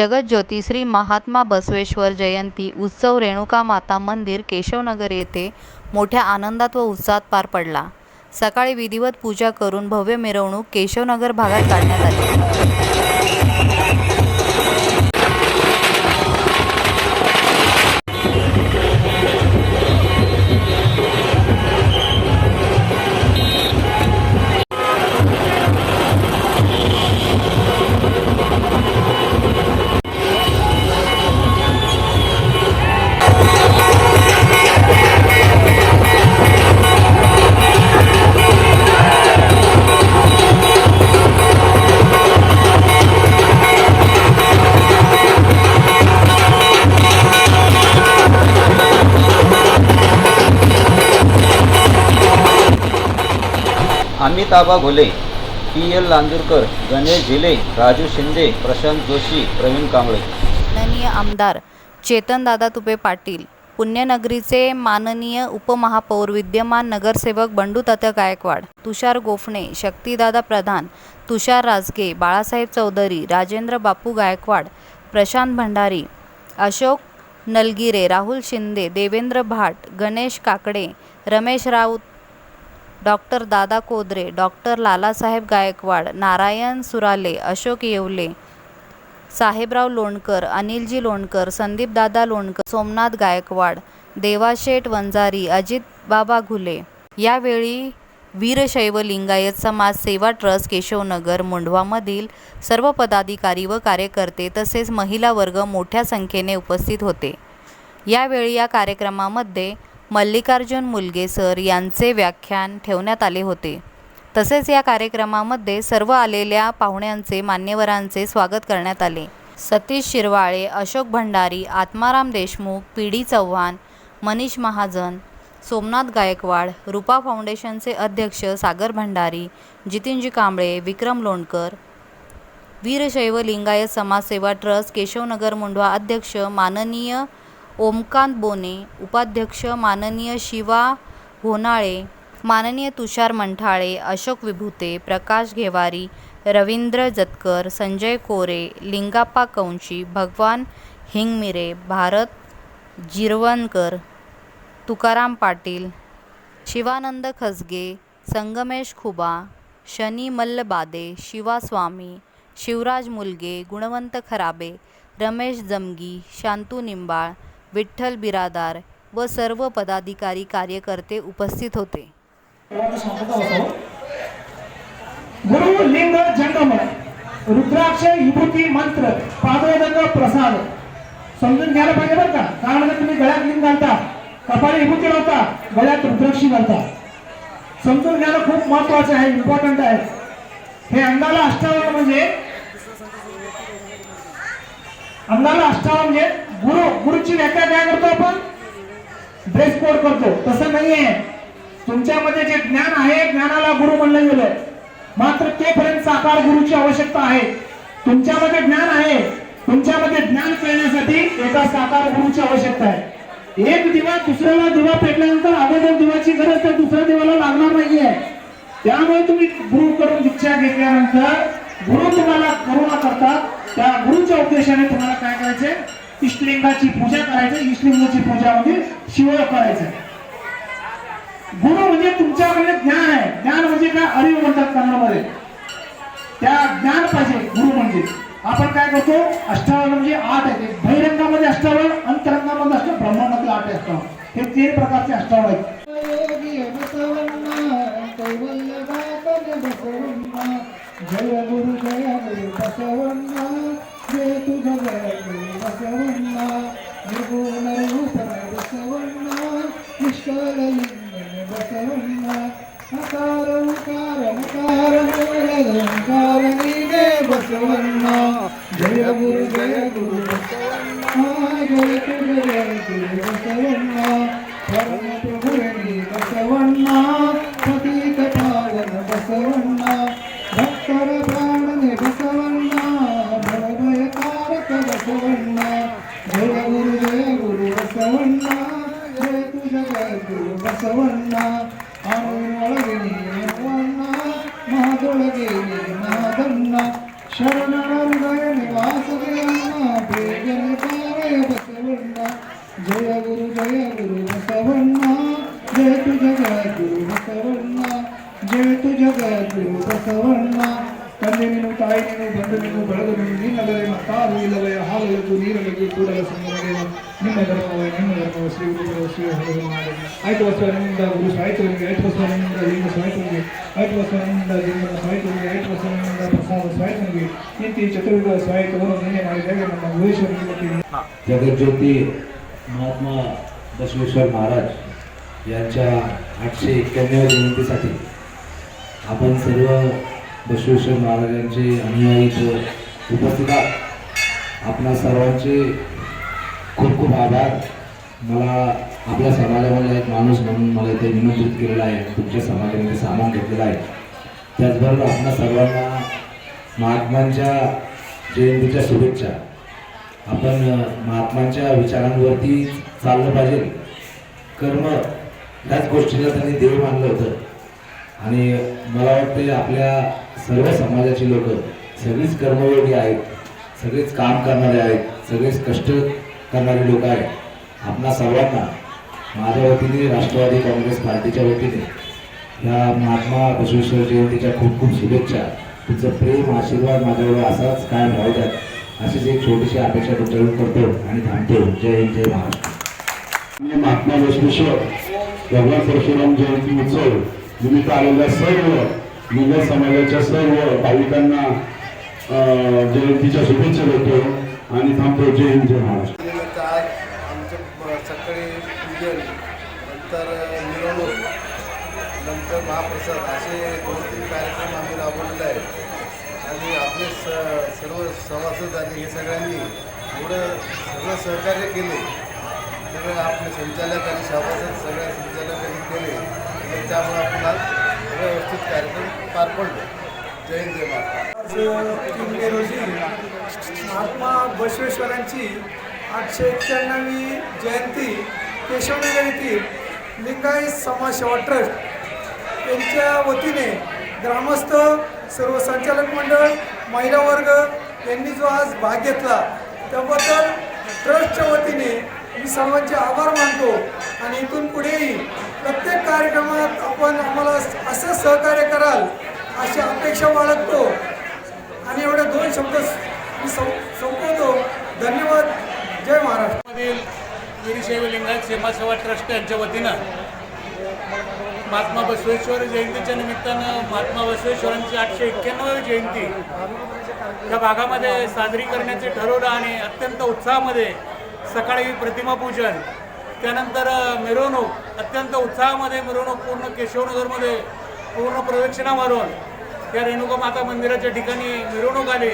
जगज्योती श्री महात्मा बसवेश्वर जयंती उत्सव रेणुका माता मंदिर केशवनगर येथे मोठ्या आनंदात व उत्साहात पार पडला. सकाळी विधिवत पूजा करून भव्य मिरवणूक केशवनगर भागात काढण्यात आली. अमिताभा घोले पी. एल. लांजूरकर गणेश झिले राजू शिंदे प्रशांत जोशी प्रवीण कांबळे. माननीय आमदार चेतनदादा तुपे पाटील पुण्यनगरीचे माननीय उपमहापौर विद्यमान नगरसेवक बंडू तात्या गायकवाड तुषार गोफणे शक्तिदादा प्रधान तुषार राजगे बाळासाहेब चौधरी राजेंद्र बापू गायकवाड प्रशांत भंडारी अशोक नलगिरे राहुल शिंदे देवेंद्र भाट गणेश काकडे रमेश राऊत डॉक्टर दादा कोदरे डॉक्टर लालासाहेब गायकवाड नारायण सुराले अशोक येवले साहेबराव लोणकर अनिलजी लोणकर संदीपदादा लोणकर सोमनाथ गायकवाड देवाशेठ वंजारी अजित बाबा घुले. यावेळी वीरशैव लिंगायत समाज सेवा ट्रस्ट केशवनगर मुंढवामधील सर्व पदाधिकारी व कार्यकर्ते तसेच महिला वर्ग मोठ्या संख्येने उपस्थित होते. यावेळी या कार्यक्रमामध्ये मल्लिकार्जुन मुलगे सर यांचे व्याख्यान ठेवण्यात आले होते. तसेच या कार्यक्रमामध्ये सर्व आलेल्या पाहुण्यांचे मान्यवरांचे स्वागत करण्यात आले. सतीश शिरवाळे अशोक भंडारी आत्माराम देशमुख पी डी चव्हाण मनीष महाजन सोमनाथ गायकवाड रुपा फाउंडेशनचे अध्यक्ष सागर भंडारी जितीनजी कांबळे विक्रम लोणकर वीरशैव लिंगायत समाजसेवा ट्रस्ट केशवनगर मुंढवा अध्यक्ष माननीय ओमकांत बोने उपाध्यक्ष माननीय शिवा होनाळे माननीय तुषार मंठाळे अशोक विभूते प्रकाश घेवारी रवींद्र जतकर संजय कोरे लिंगाप्पा कंशी भगवान हिंगमिरे भारत जिरवणकर तुकाराम पाटील शिवानंद खसगे संगमेश खुबा शनी मल्लबादे शिवा स्वामी शिवराज मुलगे गुणवंत खराबे रमेश जमगी शांतू निंबाळ विठ्ठल बिरादार व सर्व पदाधिकारी कार्यकर्ते उपस्थित होते. गुरु लिंग जंगम रुद्राक्ष विभूती मंत्र पादोदक प्रसाद. समजून घ्यायला पाहिजे बरं का? कारण म्हणजे तुम्ही गळ्यात लिंग घालता कपाळी विभूती लावता गळ्यात रुद्राक्षी घालता. समजून घ्यायला खूप महत्वाचं आहे इम्पॉर्टंट आहे. हे अंगाला अष्टावन्न म्हणजे अंगाला अष्टावन्न म्हणजे गुरु गुरुची व्याख्या काय करतो आपण? ड्रेस कोड करतो. तसं नाहीये. तुमच्यामध्ये जे ज्ञान आहे ज्ञानाला गुरु म्हणलं गेलं मात्र तेपर्यंत साकार गुरुची आवश्यकता आहे. तुमच्यामध्ये ज्ञान आहे. तुमच्यामध्ये ज्ञान करण्यासाठी एका साकार गुरुची आवश्यकता आहे. एक दिवा दुसऱ्याला दिवा पेटल्यानंतर अगोदर दिवाची गरज तर दुसऱ्या दिवाला लागणार नाहीये. त्यामुळे तुम्ही गुरु करून दीक्षा घेतल्यानंतर गुरु तुम्हाला करुणा करतात. त्या गुरुच्या उद्देशाने तुम्हाला काय करायचे इष्टलिंगाची पूजा करायची इष्टलिंगाची पूजा म्हणजे शिव करायचं गुरु म्हणजे तुमच्याकडे ज्ञान आहे. ज्ञान म्हणजे काय? अरिव म्हणतात कन्नडमध्ये. त्या ज्ञान पाहिजे गुरु म्हणजे. आपण काय करतो? अष्टावन्न म्हणजे आठ आहे. बहिरंगामध्ये अष्टावन्न अंतरंगामध्ये अष्ट ब्रह्मांडातील आठ आहे हे तीन प्रकारचे अष्टावन्न आहेत. जय गुरु जय गुरु बसवण्णा जय तुझ जय गुरु बसवण्णा निर्गुण रूप बसवण्णा निष्कललिंग बसवण्णा नकार उकार नकार ओंकार नीगे बसवण्णा जय गुरु जय गुरु बसवण्णा जय ಧರ್ಮವೇ ನಿಮ್ಮ ಧರ್ಮವ ಶ್ರೀ ಗುರುಗಳು ಶ್ರೀ ಹರದು ಮಾಡಿ ಆಯ್ತು ವರ್ಷ ನಿಮ್ಮಿಂದ ಗುರು ಸಾಹಿತ್ಯವಿಗೆ ಐದು ವರ್ಷ ನಿಮ್ಮಿಂದ ಲಿಂಗ ಸಾಹಿತ್ಯವಿಗೆ ಐದು ವರ್ಷ ನಿಮ್ಮಿಂದ ಲಿಂಗನ ಸಾಹಿತ್ಯವಿಗೆ ಐದು ವರ್ಷ ನಿಮ್ಮಿಂದ ಪ್ರಸಾದ ಸಾಹಿತ್ಯವಿಗೆ ಇಂತಿ ಚತುರ್ಯುಗ ಸಾಹಿತ್ಯವನ್ನು ನೀನೇ ಮಾಡಿದಾಗ ನಮ್ಮ ಗುರುಶ್ವರ जगज्योती महात्मा बसवेश्वर महाराज यांच्या आठशे एक्क्याण्णव जयंतीसाठी आपण सर्व बसवेश्वर महाराजांचे अनुयायी इथं उपस्थित आहात आपणा सर्वांचे खूप खूप आभार मला आपल्या समाजामधला एक माणूस म्हणून मला इथे निमंत्रित केलेला आहे. तुमच्या समाजामध्ये सामान घेतलेलं आहे. त्याचबरोबर आपणा सर्वांना महात्मांच्या जयंतीच्या शुभेच्छा. आपण महात्मांच्या विचारांवरती चाललं पाहिजे. कर्म त्याच गोष्टीला त्यांनी देव मानलं होतं. आणि मला वाटते आपल्या सर्व समाजाची लोक सगळीच कर्मयोगी आहेत सगळेच काम करणारे आहेत सगळेच कष्ट करणारे लोक आहेत. आपणा सर्वांना माझ्या वतीने राष्ट्रवादी काँग्रेस पार्टीच्या वतीने ह्या महात्मा बसवेश्वर जयंतीच्या खूप खूप शुभेच्छा. तुमचं प्रेम आशीर्वाद माझ्यावर असाच कायम राहू द्यात अशीच एक छोटीशी अपेक्षा तुमच्याकडून करतो आणि थांबतो. जय हिंद जय महाराष्ट्र. मी महात्मा बसवेश्वर भगवान परशुराम जयंती उत्सव निमित्त आलेल्या सर्व लिंग समाजाच्या सर्व भाविकांना जयंतीच्या शुभेच्छा देतो आणि थांबतो. जय हिंद जय महाराष्ट्र निमित्त आज आमचं ब- सकाळी पूजन नंतर मिरवणूक नंतर महाप्रसाद असे दोन तीन कार्यक्रम आम्ही राबवलेले आहेत. आणि आपले स सर्व सभासद आणि हे सगळ्यांनी एवढं सगळं सहकार्य केले. सगळं आपले संचालक आणि सभासद सगळ्या संचालकांनी केले. आणि त्यामुळे आपण आज व्यवस्थित कार्यक्रम पार पडलो. जय जय महाराज रोजी महात्मा बसवेश्वरांची आठशे एक्क्याण्णवी जयंती केशवनगर येथील लिंगायत समाज सेवा ट्रस्ट यांच्या वतीने ग्रामस्थ सर्व संचालक मंडळ महिला वर्ग यांनी जो आज भाग घेतला त्याबद्दल ट्रस्टच्या वतीने मी सर्वांचे आभार मानतो आणि इथून पुढेही प्रत्येक कार्यक्रमात आपण आम्हाला असं सहकार्य कराल अशी अपेक्षा बाळगतो. आणि एवढे दोन शब्द मी सं संपवतो. धन्यवाद. जय महाराष्ट्र. मधील वीरशैव लिंगायत सेवा ट्रस्ट यांच्या वतीनं महात्मा बसवेश्वर जयंतीच्या निमित्तानं महात्मा बसवेश्वरांची आठशे एक्क्याण्णव जयंती या भागामध्ये साजरी करण्याचे ठरवलं आणि अत्यंत उत्साहामध्ये सकाळी प्रतिमा पूजन त्यानंतर मिरवणूक अत्यंत उत्साहामध्ये मिरवणूक पूर्ण केशवनगरमध्ये पूर्ण प्रदक्षिणा मारून या रेणुका माता मंदिराच्या ठिकाणी मिरवणूक आली.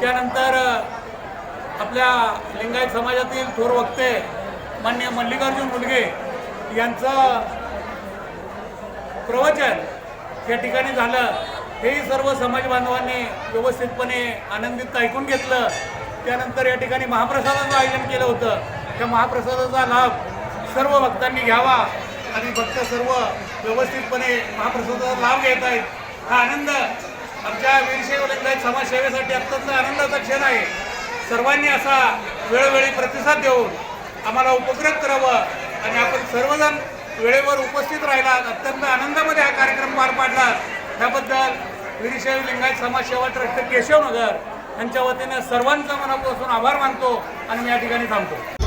त्यानंतर आपल्या लिंगायत समाजातील थोर वक्ते मान्य मल्लिकार्जुन मुलगे यांचं प्रवचन या ठिकाणी झालं. हेही सर्व समाज बांधवांनी व्यवस्थितपणे आनंदित ऐकून घेतलं. त्यानंतर या ठिकाणी महाप्रसादाचं आयोजन केलं होतं. त्या महाप्रसादाचा लाभ सर्व भक्तांनी घ्यावा आणि भक्त सर्व व्यवस्थितपणे महाप्रसादाचा लाभ घेत आहेत. हा आनंद आमच्या वीरशैव समाजसेवेसाठी अत्यंत आनंदाचा क्षण आहे. सर्वांनी असा वेळोवेळी प्रतिसाद देऊन आम्हाला उपकृत करावं. आणि आपण सर्वजण वेळेवर उपस्थित राहिला. अत्यंत आनंदामध्ये हा कार्यक्रम पार पाडला. त्याबद्दल विरिशैव लिंगायत समाज सेवा ट्रस्ट केशवनगर यांच्या वतीने सर्वांचा मनापासून आभार मानतो आणि मी या ठिकाणी थांबतो.